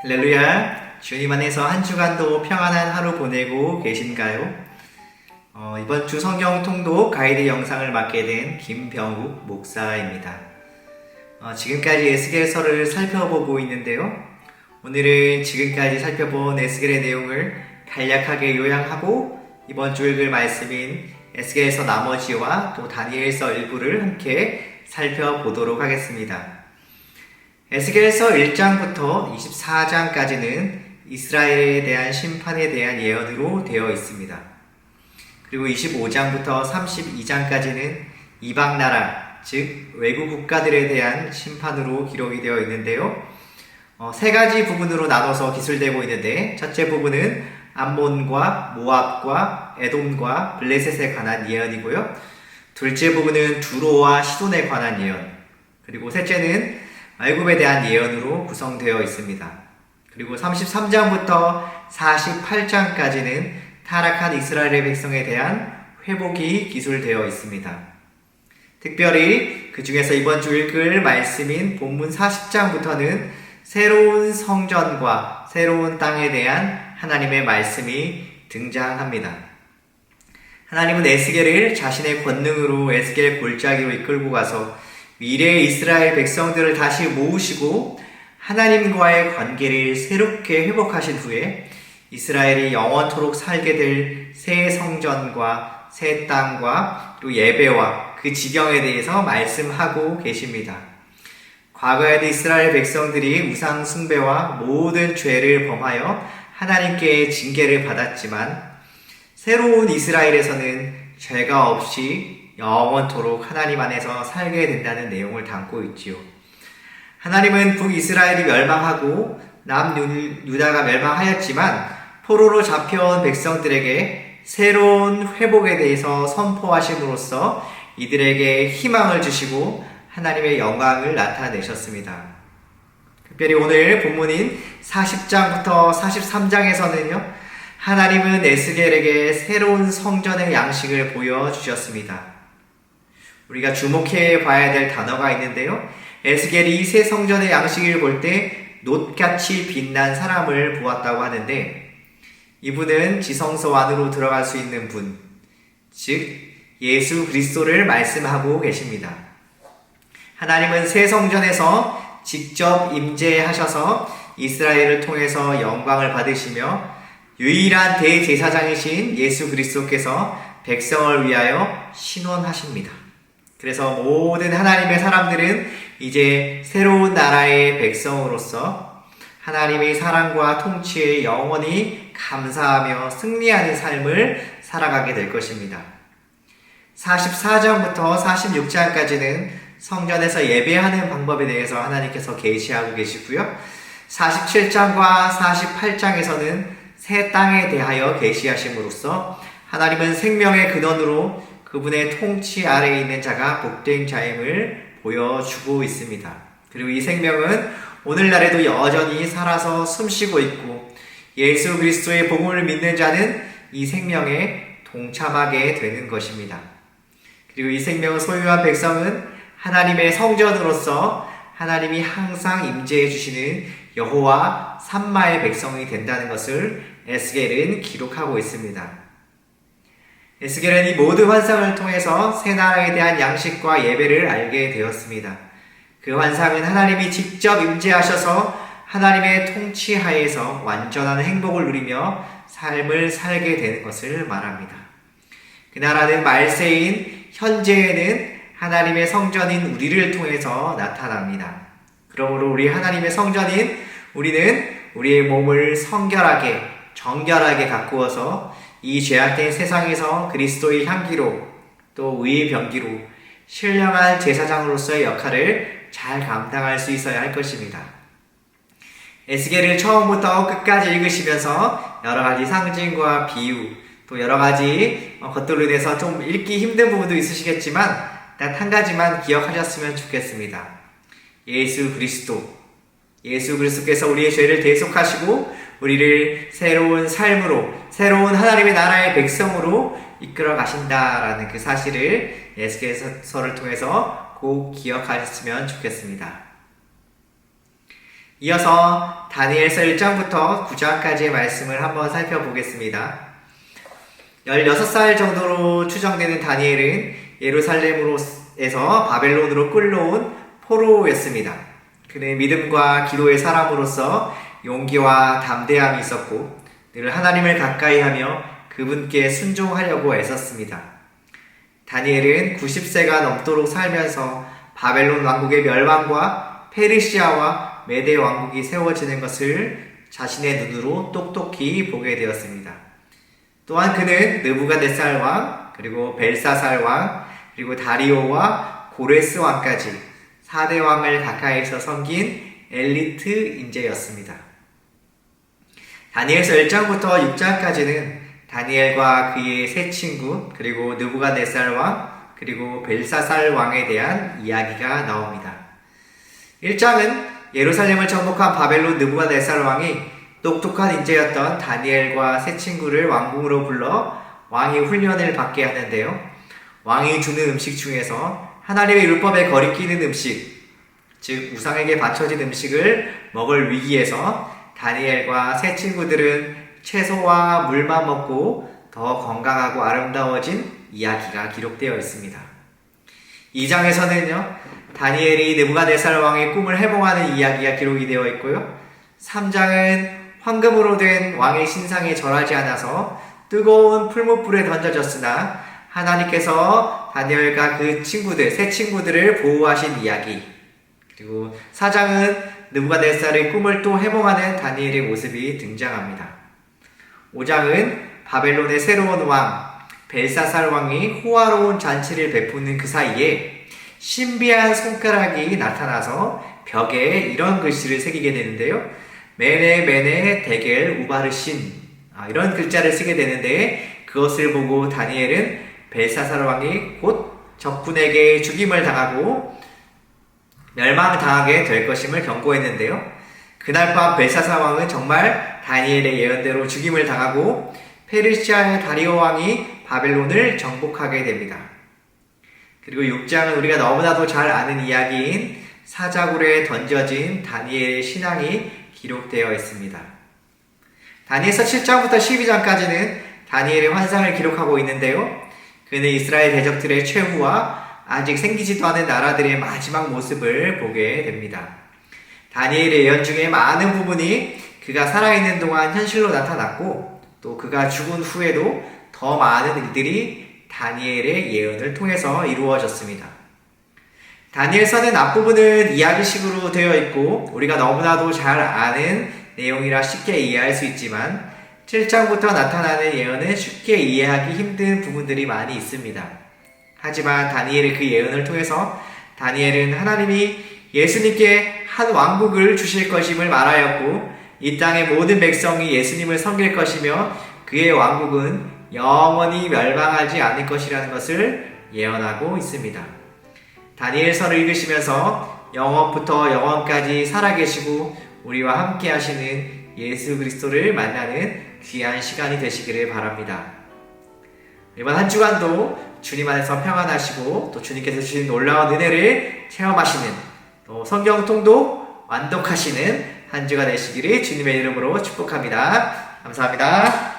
할렐루야. 주님 안에서 한 주간도 평안한 하루 보내고 계신가요? 어, 이번 주 성경 통독 가이드 영상을 맡게 된 김병욱 목사입니다. 어, 지금까지 에스겔서를 살펴보고 있는데요. 오늘은 지금까지 살펴본 에스겔의 내용을 간략하게 요약하고 이번 주 읽을 말씀인 에스겔서 나머지와 또 다니엘서 일부를 함께 살펴보도록 하겠습니다. 에스겔서 1장부터 24장까지는 이스라엘에 대한 심판에 대한 예언으로 되어 있습니다. 그리고 25장부터 32장까지는 이방 나라, 즉 외국 국가들에 대한 심판으로 기록이 되어 있는데요. 어, 세 가지 부분으로 나눠서 기술되고 있는데 첫째 부분은 암몬과 모압과 에돔과 블레셋에 관한 예언이고요. 둘째 부분은 두로와 시돈에 관한 예언. 그리고 셋째는 애굽에 대한 예언으로 구성되어 있습니다. 그리고 33장부터 48장까지는 타락한 이스라엘의 백성에 대한 회복이 기술되어 있습니다. 특별히 그 중에서 이번 주 읽을 말씀인 본문 40장부터는 새로운 성전과 새로운 땅에 대한 하나님의 말씀이 등장합니다. 하나님은 에스겔을 자신의 권능으로 에스겔 골짜기로 이끌고 가서 미래의 이스라엘 백성들을 다시 모으시고 하나님과의 관계를 새롭게 회복하신 후에 이스라엘이 영원토록 살게 될 새 성전과 새 땅과 또 예배와 그 지경에 대해서 말씀하고 계십니다. 과거에도 이스라엘 백성들이 우상 숭배와 모든 죄를 범하여 하나님께 징계를 받았지만 새로운 이스라엘에서는 죄가 없이 영원토록 하나님 안에서 살게 된다는 내용을 담고 있지요. 하나님은 북이스라엘이 멸망하고 남유다가 멸망하였지만 포로로 잡혀온 백성들에게 새로운 회복에 대해서 선포하심으로써 이들에게 희망을 주시고 하나님의 영광을 나타내셨습니다. 특별히 오늘 본문인 40장부터 43장에서는요, 하나님은 에스겔에게 새로운 성전의 양식을 보여주셨습니다. 우리가 주목해 봐야 될 단어가 있는데요. 에스겔이 새 성전의 양식을 볼 때 놋같이 빛난 사람을 보았다고 하는데 이분은 지성소 안으로 들어갈 수 있는 분, 즉 예수 그리스도를 말씀하고 계십니다. 하나님은 새 성전에서 직접 임재하셔서 이스라엘을 통해서 영광을 받으시며 유일한 대제사장이신 예수 그리스도께서 백성을 위하여 신원하십니다. 그래서 모든 하나님의 사람들은 이제 새로운 나라의 백성으로서 하나님의 사랑과 통치에 영원히 감사하며 승리하는 삶을 살아가게 될 것입니다. 44장부터 46장까지는 성전에서 예배하는 방법에 대해서 하나님께서 계시하고 계시고요. 47장과 48장에서는 새 땅에 대하여 계시하심으로써 하나님은 생명의 근원으로 그분의 통치 아래에 있는 자가 복된 자임을 보여주고 있습니다. 그리고 이 생명은 오늘날에도 여전히 살아서 숨쉬고 있고 예수 그리스도의 복음을 믿는 자는 이 생명에 동참하게 되는 것입니다. 그리고 이 생명을 소유한 백성은 하나님의 성전으로서 하나님이 항상 임재해 주시는 여호와 삼마의 백성이 된다는 것을 에스겔은 기록하고 있습니다. 에스겔은 이 모든 환상을 통해서 새 나라에 대한 양식과 예배를 알게 되었습니다. 그 환상은 하나님이 직접 임재하셔서 하나님의 통치하에서 완전한 행복을 누리며 삶을 살게 되는 것을 말합니다. 그 나라는 말세인 현재에는 하나님의 성전인 우리를 통해서 나타납니다. 그러므로 우리 하나님의 성전인 우리는 우리의 몸을 성결하게, 정결하게 가꾸어서 이 죄악된 세상에서 그리스도의 향기로 또 의의 병기로 신령한 제사장으로서의 역할을 잘 감당할 수 있어야 할 것입니다. 에스겔을 처음부터 끝까지 읽으시면서 여러 가지 상징과 비유, 또 여러 가지 것들로 인해서 좀 읽기 힘든 부분도 있으시겠지만 단 한 가지만 기억하셨으면 좋겠습니다. 예수 그리스도. 예수 그리스도께서 우리의 죄를 대속하시고 우리를 새로운 삶으로, 새로운 하나님의 나라의 백성으로 이끌어 가신다라는 그 사실을 예수께서를 통해서 꼭 기억하셨으면 좋겠습니다. 이어서 다니엘서 1장부터 9장까지의 말씀을 한번 살펴보겠습니다. 16살 정도로 추정되는 다니엘은 예루살렘으로에서 바벨론으로 끌려온 포로였습니다. 그는 믿음과 기도의 사람으로서 용기와 담대함이 있었고 늘 하나님을 가까이 하며 그분께 순종하려고 애썼습니다. 다니엘은 90세가 넘도록 살면서 바벨론 왕국의 멸망과 페르시아와 메대 왕국이 세워지는 것을 자신의 눈으로 똑똑히 보게 되었습니다. 또한 그는 느부갓네살 왕, 그리고 벨사살 왕, 그리고 다리오와 고레스 왕까지 4대 왕을 가까이서 섬긴 엘리트 인재였습니다. 다니엘서 1장부터 6장까지는 다니엘과 그의 세 친구, 그리고 느부갓네살 왕, 그리고 벨사살 왕에 대한 이야기가 나옵니다. 1장은 예루살렘을 정복한 바벨론 느부갓네살 왕이 똑똑한 인재였던 다니엘과 세 친구를 왕궁으로 불러 왕이 훈련을 받게 하는데요. 왕이 주는 음식 중에서 하나님의 율법에 거리끼는 음식, 즉 우상에게 바쳐진 음식을 먹을 위기에서 다니엘과 세 친구들은 채소와 물만 먹고 더 건강하고 아름다워진 이야기가 기록되어 있습니다. 2장에서는요, 다니엘이 느부갓네살 왕의 꿈을 해몽하는 이야기가 기록이 되어 있고요. 3장은 황금으로 된 왕의 신상에 절하지 않아서 뜨거운 풀무불에 던져졌으나 하나님께서 다니엘과 그 친구들, 세 친구들을 보호하신 이야기. 그리고 4장은 느부갓네살의 꿈을 또 해몽하는 다니엘의 모습이 등장합니다. 5장은 바벨론의 새로운 왕 벨사살 왕이 호화로운 잔치를 베푸는 그 사이에 신비한 손가락이 나타나서 벽에 이런 글씨를 새기게 되는데요. 메네 메네 데겔 우바르신 아, 이런 글자를 쓰게 되는데 그것을 보고 다니엘은 벨사살 왕이 곧 적군에게 죽임을 당하고 멸망당하게 될 것임을 경고했는데요. 그날 밤 벨사살 왕은 정말 다니엘의 예언대로 죽임을 당하고 페르시아의 다리오 왕이 바벨론을 정복하게 됩니다. 그리고 6장은 우리가 너무나도 잘 아는 이야기인 사자굴에 던져진 다니엘의 신앙이 기록되어 있습니다. 다니엘서 7장부터 12장까지는 다니엘의 환상을 기록하고 있는데요. 그는 이스라엘 대적들의 최후와 아직 생기지도 않은 나라들의 마지막 모습을 보게 됩니다. 다니엘의 예언 중에 많은 부분이 그가 살아있는 동안 현실로 나타났고 또 그가 죽은 후에도 더 많은 일들이 다니엘의 예언을 통해서 이루어졌습니다. 다니엘서는 앞부분은 이야기식으로 되어 있고 우리가 너무나도 잘 아는 내용이라 쉽게 이해할 수 있지만 7장부터 나타나는 예언은 쉽게 이해하기 힘든 부분들이 많이 있습니다. 하지만 다니엘의 그 예언을 통해서 다니엘은 하나님이 예수님께 한 왕국을 주실 것임을 말하였고 이 땅의 모든 백성이 예수님을 섬길 것이며 그의 왕국은 영원히 멸망하지 않을 것이라는 것을 예언하고 있습니다. 다니엘서를 읽으시면서 영원부터 영원까지 살아계시고 우리와 함께 하시는 예수 그리스도를 만나는 귀한 시간이 되시기를 바랍니다. 이번 한 주간도 주님 안에서 평안하시고 또 주님께서 주신 놀라운 은혜를 체험하시는 또 성경 통독 완독하시는 한 주가 되시기를 주님의 이름으로 축복합니다. 감사합니다.